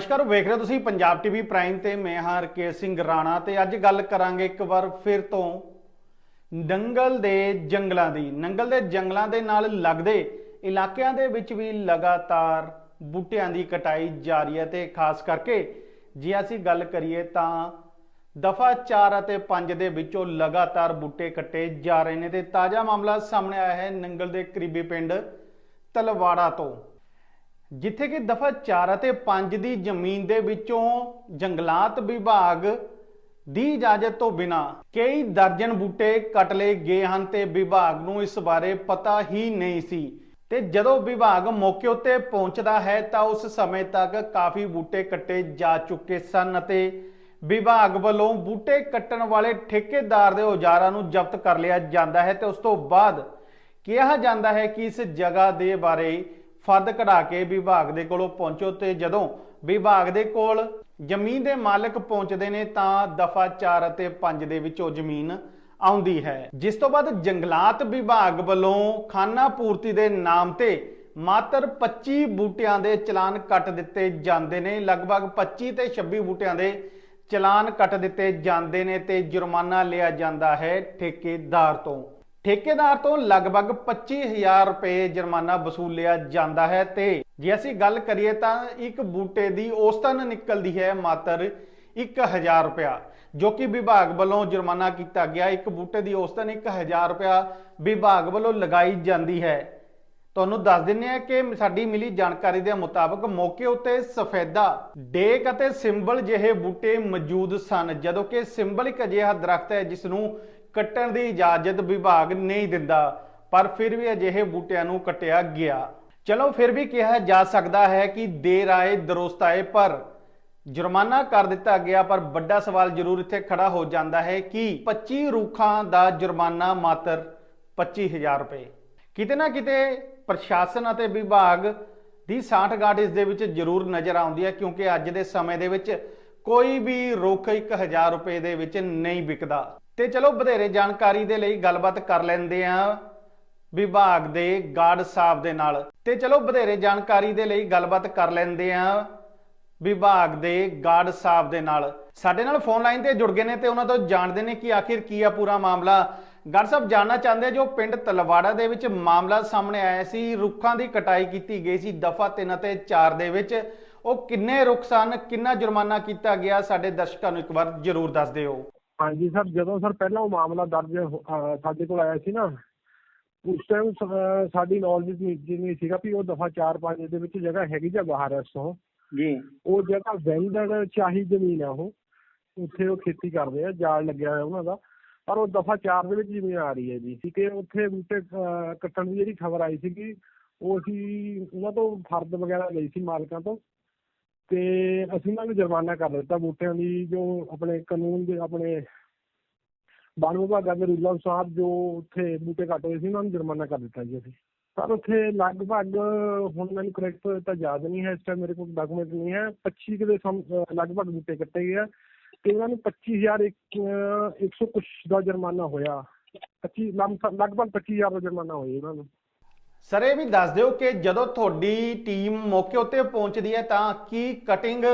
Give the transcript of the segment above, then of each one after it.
ਨਮਸਕਾਰ, ਵੇਖ ਰਹੇ ਹੋ ਤੁਸੀਂ ਪੰਜਾਬ ਟੀਵੀ ਪ੍ਰਾਈਮ ਤੇ ਮੈਂ ਹਾਂ ਰਕੇਸ਼ ਸਿੰਘ ਰਾਣਾ ਤੇ ਅੱਜ ਗੱਲ ਕਰਾਂਗੇ ਇੱਕ ਵਾਰ ਫਿਰ ਤੋਂ ਨੰਗਲ ਦੇ ਜੰਗਲਾਂ ਦੀ। ਨੰਗਲ ਦੇ ਜੰਗਲਾਂ ਦੇ ਨਾਲ ਲੱਗਦੇ ਇਲਾਕਿਆਂ ਦੇ ਵਿੱਚ ਵੀ ਲਗਾਤਾਰ ਬੂਟਿਆਂ ਦੀ ਕਟਾਈ ਜਾਰੀ ਹੈ ਤੇ ਖਾਸ ਕਰਕੇ ਜੇ ਅਸੀਂ ਗੱਲ ਕਰੀਏ ਤਾਂ ਦਫਾ 4 ਅਤੇ 5 ਦੇ ਵਿੱਚੋਂ ਲਗਾਤਾਰ ਬੂਟੇ ਕੱਟੇ ਜਾ ਰਹੇ ਨੇ ਤੇ ਤਾਜ਼ਾ ਮਾਮਲਾ ਸਾਹਮਣੇ ਆਇਆ ਹੈ ਨੰਗਲ ਦੇ ਕਰੀਬੀ ਪਿੰਡ ਤਲਵਾੜਾ ਤੋਂ। ਜਿੱਥੇ ਕਿ ਦਫਾ 4 ਅਤੇ 5 ਦੀ ਜ਼ਮੀਨ ਦੇ ਵਿੱਚੋਂ ਜੰਗਲਾਤ ਵਿਭਾਗ ਦੀ ਇਜਾਜ਼ਤ ਤੋਂ ਬਿਨਾ ਕਈ ਦਰਜਨ ਬੂਟੇ ਕੱਟ ਲਏ ਗਏ ਹਨ ਤੇ ਵਿਭਾਗ ਨੂੰ ਇਸ ਬਾਰੇ ਪਤਾ ਹੀ ਨਹੀਂ ਸੀ। ਤੇ ਜਦੋਂ ਵਿਭਾਗ ਮੌਕੇ ਉੱਤੇ ਪਹੁੰਚਦਾ ਹੈ ਤਾਂ ਉਸ ਸਮੇਂ ਤੱਕ ਕਾਫੀ ਬੂਟੇ ਕੱਟੇ ਜਾ ਚੁੱਕੇ ਸਨ ਅਤੇ ਵਿਭਾਗ ਵੱਲੋਂ ਬੂਟੇ ਕੱਟਣ ਵਾਲੇ ਠੇਕੇਦਾਰ ਦੇ ਔਜ਼ਾਰਾਂ ਨੂੰ ਜ਼ਬਤ ਕਰ ਲਿਆ ਜਾਂਦਾ ਹੈ ਤੇ ਉਸ ਤੋਂ ਬਾਅਦ ਕਿਹਾ ਜਾਂਦਾ ਹੈ ਕਿ ਇਸ ਜਗ੍ਹਾ ਦੇ ਬਾਰੇ ਫੱਦ ਕਢਾ ਕੇ ਵਿਭਾਗ ਦੇ ਕੋਲੋਂ ਪਹੁੰਚੋ ਤੇ ਜਦੋਂ ਵਿਭਾਗ ਦੇ ਕੋਲ ਜ਼ਮੀਨ ਦੇ ਮਾਲਕ ਪਹੁੰਚਦੇ ਨੇ ਤਾਂ ਦਫਾ 4 ਅਤੇ 5 ਦੇ ਵਿੱਚ ਉਹ ਜ਼ਮੀਨ ਆਉਂਦੀ ਹੈ। ਜਿਸ ਤੋਂ ਬਾਅਦ ਜੰਗਲਾਤ ਵਿਭਾਗ ਵੱਲੋਂ ਖਾਨਾ ਪੂਰਤੀ ਦੇ ਨਾਮ ਤੇ ਮਾਤਰ 25 ਬੂਟਿਆਂ ਦੇ ਚਲਾਨ ਕੱਟ ਦਿੱਤੇ ਜਾਂਦੇ ਨੇ। ਲਗਭਗ 25 ਤੇ 26 ਬੂਟਿਆਂ ਦੇ ਚਲਾਨ ਕੱਟ ਦਿੱਤੇ ਜਾਂਦੇ ਨੇ ਤੇ ਜੁਰਮਾਨਾ ਲਿਆ ਜਾਂਦਾ ਹੈ ਠੇਕੇਦਾਰ ਤੋਂ। ਠੇਕੇਦਾਰ ਤੋਂ ਲਗਭਗ 25000 ਰੁਪਏ ਜੁਰਮਾਨਾ ਵਸੂਲਿਆ ਜਾਂਦਾ ਹੈ ਤੇ ਜੇ ਅਸੀਂ ਗੱਲ ਕਰੀਏ ਤਾਂ ਇੱਕ ਬੂਟੇ ਦੀ ਔਸਤਨ ਨਿਕਲਦੀ ਹੈ ਮਾਤਰ 1000 ਰੁਪਇਆ, ਜੋ ਕਿ ਵਿਭਾਗ ਵੱਲੋਂ ਜੁਰਮਾਨਾ ਕੀਤਾ ਗਿਆ। ਇੱਕ ਬੂਟੇ ਦੀ ਔਸਤਨ 1000 ਰੁਪਇਆ ਵਿਭਾਗ ਵੱਲੋਂ ਲਗਾਈ ਜਾਂਦੀ ਹੈ। ਤੁਹਾਨੂੰ ਦੱਸ ਦਿੰਨੇ ਆ ਕਿ ਸਾਡੀ ਮਿਲੀ ਜਾਣਕਾਰੀ ਦੇ ਮੁਤਾਬਕ ਮੌਕੇ ਉੱਤੇ ਸਫੈਦਾ, ਡੇਕ ਅਤੇ ਸਿੰਬਲ ਜਿਹੇ ਬੂਟੇ ਮੌਜੂਦ ਸਨ, ਜਦੋਂ ਕਿ ਸਿੰਬਲ ਇੱਕ ਅਜਿਹਾ ਦਰਖਤ ਹੈ ਜਿਸ ਨੂੰ ਕੱਟਣ ਦੀ ਇਜਾਜ਼ਤ ਵਿਭਾਗ ਨਹੀਂ ਦਿੰਦਾ, ਪਰ ਫਿਰ ਵੀ ਅਜਿਹੇ ਬੂਟਿਆਂ ਨੂੰ ਕੱਟਿਆ ਗਿਆ। ਚਲੋ ਫਿਰ ਵੀ ਕਿਹਾ ਜਾ ਸਕਦਾ ਹੈ ਕਿ ਦੇਰ ਆਏ ਦਰੁਸਤ ਆਏ ਪਰ ਜੁਰਮਾਨਾ ਕਰ ਦਿੱਤਾ ਗਿਆ, ਪਰ ਵੱਡਾ ਸਵਾਲ ਜ਼ਰੂਰ ਇੱਥੇ ਖੜਾ ਹੋ ਜਾਂਦਾ ਹੈ ਕਿ 25 ਰੁੱਖਾਂ ਦਾ ਜੁਰਮਾਨਾ ਮਾਤਰ 25000 ਰੁਪਏ। ਕਿਤੇ ਨਾ ਕਿਤੇ ਪ੍ਰਸ਼ਾਸਨ ਅਤੇ ਵਿਭਾਗ ਦੀ ਸਾਂਠਗਾਠ ਇਸ ਦੇ ਵਿੱਚ ਜ਼ਰੂਰ ਨਜ਼ਰ ਆਉਂਦੀ ਹੈ, ਕਿਉਂਕਿ ਅੱਜ ਦੇ ਸਮੇਂ ਦੇ ਵਿੱਚ ਕੋਈ ਵੀ ਰੁੱਖ 1000 ਰੁਪਏ ਦੇ ਵਿੱਚ ਨਹੀਂ ਵਿਕਦਾ। ਤੇ ਚਲੋ ਵਧੇਰੇ ਜਾਣਕਾਰੀ ਦੇ ਲਈ ਗੱਲਬਾਤ ਕਰ ਲੈਂਦੇ ਆ ਵਿਭਾਗ ਦੇ ਗਾਰਡ ਸਾਹਿਬ ਦੇ ਨਾਲ। ਤੇ ਚਲੋ ਵਧੇਰੇ ਜਾਣਕਾਰੀ ਦੇ ਲਈ ਗੱਲਬਾਤ ਕਰ ਲੈਂਦੇ ਆ ਵਿਭਾਗ ਦੇ ਗਾਰਡ ਸਾਹਿਬ ਦੇ ਨਾਲ। ਸਾਡੇ ਨਾਲ ਫੋਨ ਲਾਈਨ ਤੇ ਜੁੜ ਗਏ ਨੇ ਤੇ ਉਹਨਾਂ ਤੋਂ ਜਾਣਦੇ ਨੇ ਕਿ ਆਖਿਰ ਕੀ ਆ ਪੂਰਾ ਮਾਮਲਾ। ਗਾਰਡ ਸਾਹਿਬ, ਜਾਣਨਾ ਚਾਹੁੰਦੇ ਜੋ ਪਿੰਡ ਤਲਵਾੜਾ ਦੇ ਵਿੱਚ ਮਾਮਲਾ ਸਾਹਮਣੇ ਆਇਆ ਸੀ, ਰੁੱਖਾਂ ਦੀ ਕਟਾਈ ਕੀਤੀ ਗਈ ਸੀ ਦਫਾ 3 ਅਤੇ 4 ਦੇ ਵਿੱਚ। ਉਹ ਕਿੰਨੇ ਰੁੱਖ ਸਨ, ਕਿੰਨਾ ਜੁਰਮਾਨਾ ਕੀਤਾ ਗਿਆ, ਸਾਡੇ ਦਰਸ਼ਕਾਂ ਨੂੰ ਇੱਕ ਵਾਰ ਜ਼ਰੂਰ ਦੱਸ ਦਿਓ। ਹਾਂਜੀ ਸਰ ਜਦੋਂ ਸਰ ਪਹਿਲਾਂ ਉਹ ਮਾਮਲਾ ਦਰਜ ਸਾਡੇ ਕੋਲ ਆਇਆ ਸੀ ਨਾ ਉਸ ਟਾਈਮ ਸਾਡੀ ਨੌਲੇਜ ਨਹੀਂ ਸੀਗਾ ਵੀ ਉਹ ਦਫਾ 4-5 ਦੇ ਵਿੱਚ ਜਗ੍ਹਾ ਹੈਗੀ ਜਾਂ ਬਾਹਰ ਉਸ ਤੋਂ ਜੀ। ਉਹ ਜਗ੍ਹਾ ਵੈਂਦੜ ਚਾਹੀ ਜ਼ਮੀਨ ਆ ਉਹ। ਉੱਥੇ ਉਹ ਖੇਤੀ ਕਰਦੇ ਆ ਜਾਲ ਲੱਗਿਆ ਹੋਇਆ ਉਹਨਾਂ ਦਾ। ਪਰ ਉਹ ਦਫਾ 4 ਦੇ ਵਿੱਚ ਜ਼ਮੀਨ ਆ ਰਹੀ ਹੈ ਜੀ ਹੈ ਉੱਥੇ ਬੂਟੇ ਕੱਟਣ ਦੀ ਜਿਹੜੀ ਖਬਰ ਆਈ ਸੀਗੀ ਉਹ ਅਸੀਂ ਉਹਨਾਂ ਤੋਂ ਫਰਦ ਵਗੈਰਾ ਲਈ ਸੀ ਮਾਲਕਾਂ ਤੋਂ। ਤੇ ਅਸੀਂ ਉਹਨਾਂ ਨੂੰ ਜੁਰਮਾਨਾ ਕਰ ਦਿੱਤਾ ਬੂਟਿਆਂ ਦੀ, ਜੋ ਆਪਣੇ ਕਾਨੂੰਨ ਦੇ, ਆਪਣੇ ਵਣ ਵਿਭਾਗਾਂ ਦੇ ਰੂਲਾਂ ਅਨੁਸਾਰ ਜੋ ਉੱਥੇ ਬੂਟੇ ਕੱਟ ਹੋਏ ਸੀ, ਉਹਨਾਂ ਨੂੰ ਜੁਰਮਾਨਾ ਕਰ ਦਿੱਤਾ ਜੀ ਅਸੀਂ। ਪਰ ਉੱਥੇ ਲਗਭਗ, ਹੁਣ ਮੈਨੂੰ ਕਰੈਕਟ ਤਾਂ ਯਾਦ ਨਹੀਂ ਹੈ, ਇਸ ਟਾਈਮ ਮੇਰੇ ਕੋਲ ਡਾਕੂਮੈਂਟ ਨਹੀਂ ਹੈ 25 ਕੁ ਦੇ ਲਗਭਗ ਬੂਟੇ ਕੱਟੇ ਗਏ ਆ ਤੇ ਉਹਨਾਂ ਨੂੰ 25000 ਇੱਕ 100 ਕੁਛ ਦਾ ਜੁਰਮਾਨਾ ਹੋਇਆ। 25 ਲਮ- ਲਗਭਗ 25000 ਦਾ ਜੁਰਮਾਨਾ ਹੋਇਆ ਉਹਨਾਂ ਨੂੰ। ਸਰ ਇਹ ਵੀ ਦੱਸ ਦਿਓ ਕਿ ਜਦੋਂ ਤੁਹਾਡੀ ਟੀਮ ਮੌਕੇ ਉੱਤੇ ਪਹੁੰਚਦੀ ਹੈ ਤਾਂ ਕੀ ਕਟਿੰਗ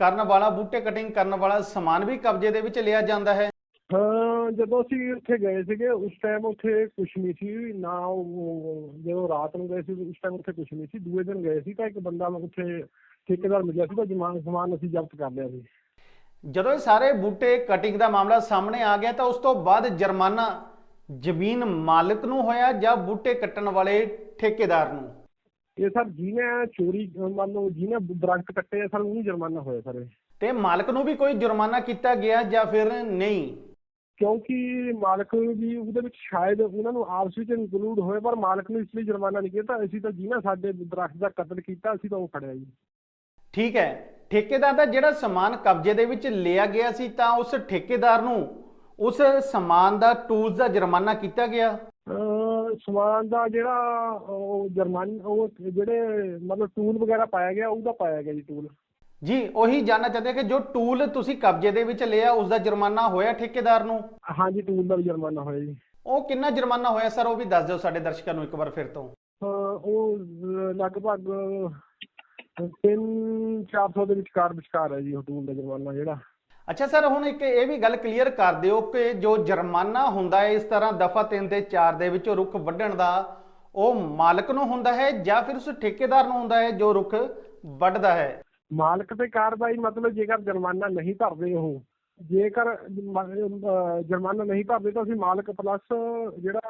ਕਰਨ ਵਾਲਾ ਬੂਟੇ ਕਟਿੰਗ ਕਰਨ ਵਾਲਾ ਸਮਾਨ ਵੀ ਕਬਜ਼ੇ ਦੇ ਵਿੱਚ ਲਿਆ ਜਾਂਦਾ ਹੈ? ਹਾਂ ਜਦੋਂ ਅਸੀਂ ਉੱਥੇ ਗਏ ਸੀਗੇ ਉਸ ਟਾਈਮ ਉੱਥੇ ਕੁਛ ਨਹੀਂ ਸੀ ਨਾ ਉਹ ਜਦੋਂ ਰਾਤ ਨੂੰ ਗਏ ਸੀ ਉਸ ਟਾਈਮ ਉੱਥੇ ਕੁਛ ਨਹੀਂ ਸੀ। ਦੂਏ ਦਿਨ ਗਏ ਸੀ ਤਾਂ ਇੱਕ ਬੰਦਾ ਉੱਥੇ ਠੇਕੇਦਾਰ ਮਿਲਿਆ ਸੀ ਤਾਂ ਜਮਾਨ ਸਮਾਨ ਅਸੀਂ ਜ਼ਬਤ ਕਰ ਲਿਆ ਸੀ। ਜਦੋਂ ਇਹ ਸਾਰੇ ਬੂਟੇ ਕਟਿੰਗ ਦਾ ਮਾਮਲਾ ਸਾਹਮਣੇ ਆ ਗਿਆ ਤਾਂ ਉਸ ਤੋਂ ਬਾਅਦ ਜੁਰਮਾਨਾ ਜ਼ਮੀਨ ਮਾਲਕ ਨੂੰ ਹੋਇਆ ਜਾਂ ਬੂਟੇ ਕੱਟਣ ਵਾਲੇ ਠੇਕੇਦਾਰ ਨੂੰ? ਇਹ ਸਰ ਜਿਹਨੇ ਚੋਰੀ ਮੰਨ ਲਓ ਜਿਹਨੇ ਦਰਖਤ ਕੱਟੇ ਆ ਸਰ ਉਹਨੂੰ ਜੁਰਮਾਨਾ ਹੋਇਆ ਸਰ ਇਹ। ਤੇ ਮਾਲਕ ਨੂੰ ਵੀ ਕੋਈ ਜੁਰਮਾਨਾ ਕੀਤਾ ਗਿਆ ਜਾਂ ਫਿਰ ਨਹੀਂ? ਕਿਉਂਕਿ ਮਾਲਕ ਵੀ ਉਹਦੇ ਵਿੱਚ ਸ਼ਾਇਦ ਉਹਨਾਂ ਨੂੰ ਆਪਸ ਵਿੱਚ ਇਨਕਲੂਡ ਹੋਏ ਪਰ ਮਾਲਕ ਨੂੰ ਇਸ ਲਈ ਜੁਰਮਾਨਾ ਨਹੀਂ ਕੀਤਾ। ਅਸੀਂ ਤਾਂ ਜਿਹਨੇ ਸਾਡੇ ਦਰਖਤ ਦਾ ਕਤਲ ਕੀਤਾ ਅਸੀਂ ਤਾਂ ਉਹ ਫੜਿਆ ਜੀ। ਠੀਕ ਹੈ। ਠੇਕੇਦਾਰ ਦਾ ਜਿਹੜਾ ਸਮਾਨ ਕਬਜ਼ੇ ਦੇ ਵਿੱਚ ਲਿਆ ਗਿਆ ਸੀ ਤਾਂ ਉਸ ਠੇਕੇਦਾਰ ਨੂੰ ਉਸ ਸਮਾਨ ਦਾ ਟੂਲਸ ਦਾ ਜੁਰਮਾਨਾ ਕੀਤਾ ਗਿਆ? ਸਮਾਨ ਦਾ ਜਿਹੜਾ ਉਹ ਜਰਮਨ ਉਹ ਜਿਹੜੇ ਮਤਲਬ ਟੂਲ ਵਗੈਰਾ ਪਾਇਆ ਗਿਆ ਉਹਦਾ ਪਾਇਆ ਗਿਆ ਜੀ ਟੂਲ ਜੀ ਉਹੀ ਜਾਨਣਾ ਚਾਹਤੇ ਕਿ ਜੋ ਟੂਲ ਤੁਸੀਂ ਕਬਜ਼ੇ ਦੇ ਵਿੱਚ ਲਿਆ ਉਸ ਦਾ ਜੁਰਮਾਨਾ ਹੋਇਆ ਠੇਕੇਦਾਰ ਨੂੰ? ਹਾਂਜੀ ਟੂਲ ਦਾ ਵੀ ਜੁਰਮਾਨਾ ਹੋਇਆ ਜੀ। ਉਹ ਕਿੰਨਾ ਜੁਰਮਾਨਾ ਹੋਇਆ ਸਰ? ਉਹ ਵੀ ਦੱਸ ਦਿਓ ਸਾਡੇ ਦਰਸ਼ਕਾਂ ਨੂੰ ਇੱਕ ਵਾਰ ਫਿਰ ਤੋਂ। ਉਹ ਲਗਭਗ ਤਿੰਨ 400 ਦੇ ਵਿਚਕਾਰ ਵਿਚਕਾਰ ਹੈ ਜੀ ਹਟੂਲ ਦਾ ਜੁਰਮਾਨਾ ਜਿਹੜਾ। ਅੱਛਾ ਸਰ ਹੁਣ ਇੱਕ ਇਹ ਵੀ ਗੱਲ ਕਲੀਅਰ ਕਰ ਦਿਓ ਕਿ ਜੋ ਜੁਰਮਾਨਾ ਹੁੰਦਾ ਹੈ ਇਸ ਤਰ੍ਹਾਂ ਦਫਾ 3 ਤੇ 4 ਦੇ ਵਿੱਚੋਂ ਰੁੱਖ ਵੱਢਣ ਦਾ ਉਹ ਮਾਲਕ ਨੂੰ ਹੁੰਦਾ ਹੈ ਜਾਂ ਫਿਰ ਉਸ ਠੇਕੇਦਾਰ ਨੂੰ ਹੁੰਦਾ ਹੈ ਜੋ ਰੁੱਖ ਵੱਢਦਾ ਹੈ? ਮਾਲਕ ਤੇ ਕਾਰਵਾਈ ਮਤਲਬ ਜੇਕਰ ਜੁਰਮਾਨਾ ਨਹੀਂ ਭਰਦੇ ਉਹ ਜੇਕਰ ਜੁਰਮਾਨਾ ਨਹੀਂ ਭਰਦੇ ਤਾਂ ਅਸੀਂ ਮਾਲਕ ਪਲੱਸ ਜਿਹੜਾ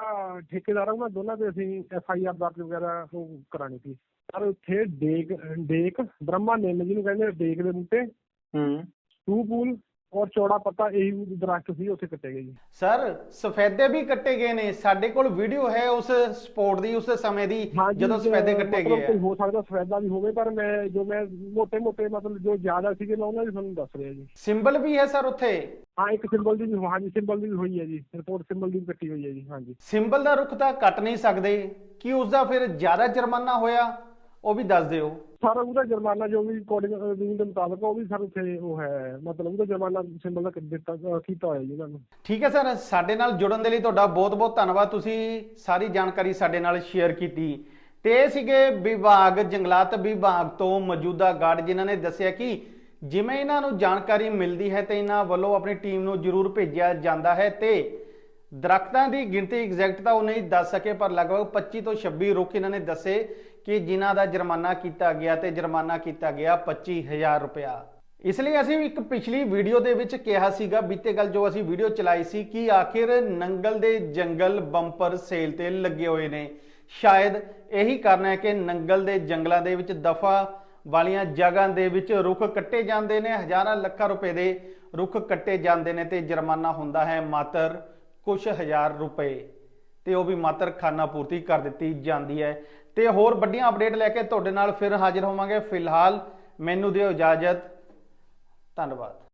ਠੇਕੇਦਾਰ ਉਹਨਾਂ ਦੋਨਾਂ ਤੇ ਅਸੀਂ ਐਫ ਆਈ ਆਰ ਦਰਜ ਵਗੈਰਾ ਉਹ ਕਰਾਣੀ ਸੀ ਪਰ ਉੱਥੇ ਡੇਕ ਡੇਕ ਬ੍ਰਹਮਾ ਨਿੰਮ ਜਿਹਨੂੰ ਕਹਿੰਦੇ ਡੇਕ ਦੇ ਬੂਟੇ। ਹੂੰ। ਟੂ ਪੂਲ ਔਰ ਚੌੜਾ ਪੱਤਾ ਇਹੀ ਦਰਖਤ ਸੀ ਉੱਥੇ ਕੱਟੇ ਗਏ ਜੀ। ਸਰ ਸਫੈਦੇ ਵੀ ਕੱਟੇ ਗਏ ਨੇ। ਸਾਡੇ ਕੋਲ ਵੀਡੀਓ ਹੈ ਉਸ ਸਪੋਰਟ ਦੀ ਉਸ ਸਮੇਂ ਦੀ ਜਦੋਂ ਸਫੈਦੇ ਕੱਟੇ ਗਏ ਆ। ਹੋ ਸਕਦਾ ਸਫੈਦਾ ਵੀ ਹੋਵੇ ਪਰ ਮੈਂ ਜੋ ਮੈਂ ਮੋٹے ਮੋٹے ਮਤਲਬ ਜੋ ਜ਼ਿਆਦਾ ਸੀਗੇ ਮੈਂ ਉਹਨਾਂ ਦੀ ਤੁਹਾਨੂੰ ਦੱਸ ਰਿਹਾ ਜੀ। ਸਿੰਬਲ ਵੀ ਹੈ ਸਰ ਉੱਥੇ? ਹਾਂ ਇੱਕ ਸਿੰਬਲ ਦੀ ਹਾਂ ਜੀ ਸਿੰਬਲ ਦੀ ਹੋਈ ਹੈ ਜੀ। ਰਿਪੋਰਟ ਸਿੰਬਲ ਦੀ ਕੱਟੀ ਹੋਈ ਹੈ ਜੀ ਹਾਂ ਜੀ। ਸਿੰਬਲ ਦਾ ਰੁੱਖ ਤਾਂ ਕੱਟ ਨਹੀਂ ਸਕਦੇ। ਕੀ ਉਸ ਦਾ ਫਿਰ ਜ਼ਿਆਦਾ ਜੁਰਮਾਨਾ ਹੋਇਆ? ਉਹ ਵੀ ਦੱਸ ਦਿਓ। ਸਾਰਾ ਉਹਦਾ ਜੁਰਮਾਨਾ ਜੋ ਵੀ ਕੋਡਿੰਗ ਦੇ ਮੁਤਾਬਕ ਉਹ ਵੀ ਸਰ ਉੱਥੇ ਉਹ ਹੈ। ਮਤਲਬ ਉਹਦਾ ਜੁਰਮਾਨਾ ਸਿੰਬਲ ਦਾ ਦਿੱਤਾ ਕੀਤਾ ਹੋਇਆ ਜੀ ਉਹਨਾਂ ਨੂੰ। ਠੀਕ ਹੈ ਸਰ ਸਾਡੇ ਨਾਲ ਜੁੜਨ ਦੇ ਲਈ ਤੁਹਾਡਾ ਬਹੁਤ-ਬਹੁਤ ਧੰਨਵਾਦ। ਤੁਸੀਂ ਸਾਰੀ ਜਾਣਕਾਰੀ ਸਾਡੇ ਨਾਲ ਸ਼ੇਅਰ ਕੀਤੀ। ਤੇ ਸੀਗੇ ਵਿਭਾਗ ਜੰਗਲਾਤ ਵਿਭਾਗ ਤੋਂ ਮੌਜੂਦਾ ਗਾਰਡ ਜਿਨ੍ਹਾਂ ਨੇ ਦੱਸਿਆ ਕਿ ਜਿਵੇਂ ਇਹਨਾਂ ਨੂੰ ਜਾਣਕਾਰੀ ਮਿਲਦੀ ਹੈ ਤੇ ਇਹਨਾਂ ਵੱਲੋਂ ਆਪਣੀ ਟੀਮ ਨੂੰ ਜ਼ਰੂਰ ਭੇਜਿਆ ਜਾਂਦਾ ਹੈ ਤੇ ਦਰਖਤਾਂ ਦੀ ਗਿਣਤੀ ਐਗਜ਼ੈਕਟ ਤਾਂ ਉਹ ਨਹੀਂ ਦੱਸ ਸਕੇ, ਪਰ ਲਗਭਗ 25 ਤੋਂ 26 ਰੁੱਖ ਇਹਨਾਂ ਨੇ ਦੱਸੇ ਕਿ ਜਿਨ੍ਹਾਂ ਦਾ ਜੁਰਮਾਨਾ ਕੀਤਾ ਗਿਆ ਤੇ ਜੁਰਮਾਨਾ ਕੀਤਾ ਗਿਆ 25000 ਰੁਪਇਆ। ਇਸ ਲਈ ਅਸੀਂ ਇੱਕ ਪਿਛਲੀ ਵੀਡੀਓ ਦੇ ਵਿੱਚ ਕਿਹਾ ਸੀਗਾ, ਬੀਤੇ ਕੱਲ ਜੋ ਅਸੀਂ ਵੀਡੀਓ ਚਲਾਈ ਸੀ, ਕਿ ਆਖਿਰ ਨੰਗਲ ਦੇ ਜੰਗਲ ਬੰਪਰ ਸੇਲ ਤੇ ਲੱਗੇ ਹੋਏ ਨੇ। ਸ਼ਾਇਦ ਇਹੀ ਕਾਰਨ ਹੈ ਕਿ ਨੰਗਲ ਦੇ ਜੰਗਲਾਂ ਦੇ ਵਿੱਚ ਦਫਾ ਵਾਲੀਆਂ ਜਗ੍ਹਾ ਦੇ ਵਿੱਚ ਰੁੱਖ ਕੱਟੇ ਜਾਂਦੇ ਨੇ, ਹਜ਼ਾਰਾਂ ਲੱਖਾਂ ਰੁਪਏ ਦੇ ਰੁੱਖ ਕੱਟੇ ਜਾਂਦੇ ਨੇ ਤੇ ਜੁਰਮਾਨਾ ਹੁੰਦਾ ਹੈ ਮਾਤਰ ਕੁਝ ਹਜ਼ਾਰ ਰੁਪਏ ਤੇ ਉਹ ਵੀ ਮਾਤਰ ਖਾਨਾ ਪੂਰਤੀ ਕਰ ਦਿੱਤੀ ਜਾਂਦੀ ਹੈ। ਤੇ ਹੋਰ ਵੱਡੀਆਂ ਅਪਡੇਟ ਲੈ ਕੇ ਤੁਹਾਡੇ ਨਾਲ ਫਿਰ ਹਾਜ਼ਰ ਹੋਵਾਂਗੇ। ਫਿਲਹਾਲ ਮੈਨੂੰ ਦਿਓ ਇਜਾਜ਼ਤ। ਧੰਨਵਾਦ।